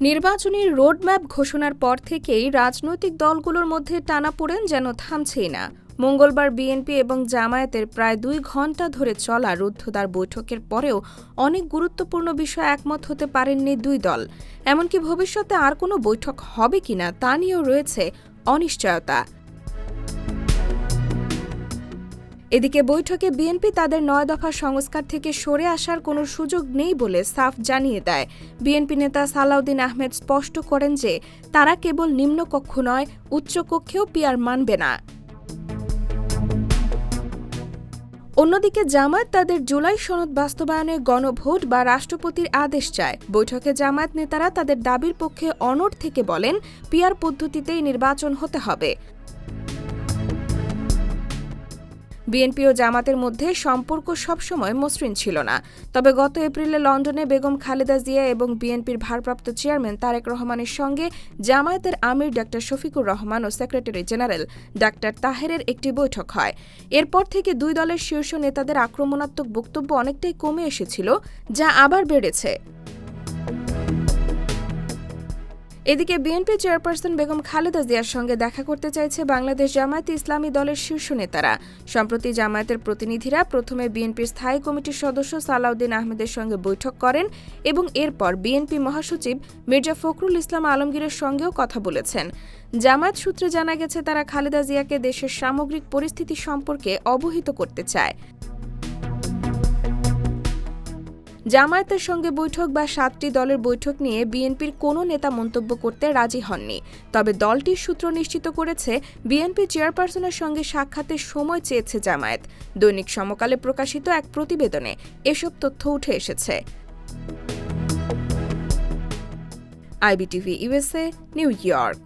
নির্বাচনী রোডম্যাপ ঘোষণার পর থেকেই রাজনৈতিক দলগুলোর মধ্যে টানাপোড়েন যেন থামছেই না। মঙ্গলবার বিএনপি এবং জামায়াতের প্রায় দুই ঘণ্টা ধরে চলা রুদ্ধদ্বার বৈঠকের পরেও অনেক গুরুত্বপূর্ণ বিষয়ে একমত হতে পারেননি দুই দল। এমনকি ভবিষ্যতে আর কোনো বৈঠক হবে কিনা তা নিয়েও রয়েছে অনিশ্চয়তা। এদিকে বৈঠকে বিএনপি তাদের নয় দফা সংস্কার থেকে সরে আসার কোনো সুযোগ নেই বলে সাফ জানিয়ে দেয়। বিএনপি নেতা সালাউদ্দিন আহমেদ স্পষ্ট করেন যে, তারা কেবল নিম্নকক্ষ নয়, উচ্চকক্ষেও পিয়ার মানবে না। অন্যদিকে জামায়াত তাদের জুলাই সনদ বাস্তবায়নে গণভোট বা রাষ্ট্রপতির আদেশ চায়। বৈঠকে জামায়াত নেতারা তাদের দাবির পক্ষে অনড় থেকে বলেন, পিয়ার পদ্ধতিতেই নির্বাচন হতে হবে। বিএনপি ও জামাতের মধ্যে সম্পর্ক সবসময় মসৃণ ছিল না। তবে গত এপ্রিলে লন্ডনে বেগম খালেদা জিয়া এবং বিএনপির ভারপ্রাপ্ত চেয়ারম্যান তারেক রহমানের সঙ্গে জামায়াতের আমির ডাক্তার শফিকুর রহমান ও সেক্রেটারি জেনারেল ডাক্তার তাহেরের একটি বৈঠক হয়। এরপর থেকে দুই দলের শীর্ষ নেতাদের আক্রমণাত্মক বক্তব্য অনেকটাই কমে এসেছিল, যা আবার বেড়েছে। এদিকে বিএনপি চেয়ারপারসন বেগম খালেদা জিয়ার সঙ্গে দেখা করতে চাইছে বাংলাদেশ জামায়াতে ইসলামী দলের শীর্ষ নেতারা। সম্প্রতি জামায়াতের প্রতিনিধিরা প্রথমে বিএনপির স্থায়ী কমিটির সদস্য সালাউদ্দিন আহমেদের সঙ্গে বৈঠক করেন এবং এরপর বিএনপি মহাসচিব মির্জা ফখরুল ইসলাম আলমগীরের সঙ্গেও কথা বলেছেন। জামায়াত সূত্রে জানা গেছে, তারা খালেদা জিয়াকে দেশের সামগ্রিক পরিস্থিতি সম্পর্কে অবহিত করতে চায়। জামায়াতের সঙ্গে বৈঠক বা সাতটি দলের বৈঠক নিয়ে বিএনপির কোনো নেতা মন্তব্য করতে রাজি হননি। তবে দলটির সূত্র নিশ্চিত করেছে, বিএনপি চেয়ারপারসনের সঙ্গে সাক্ষাতের সময় চেয়েছে জামায়াত। দৈনিক সমকালে প্রকাশিত এক প্রতিবেদনে এসব তথ্য উঠে এসেছে। IBTV USA New York.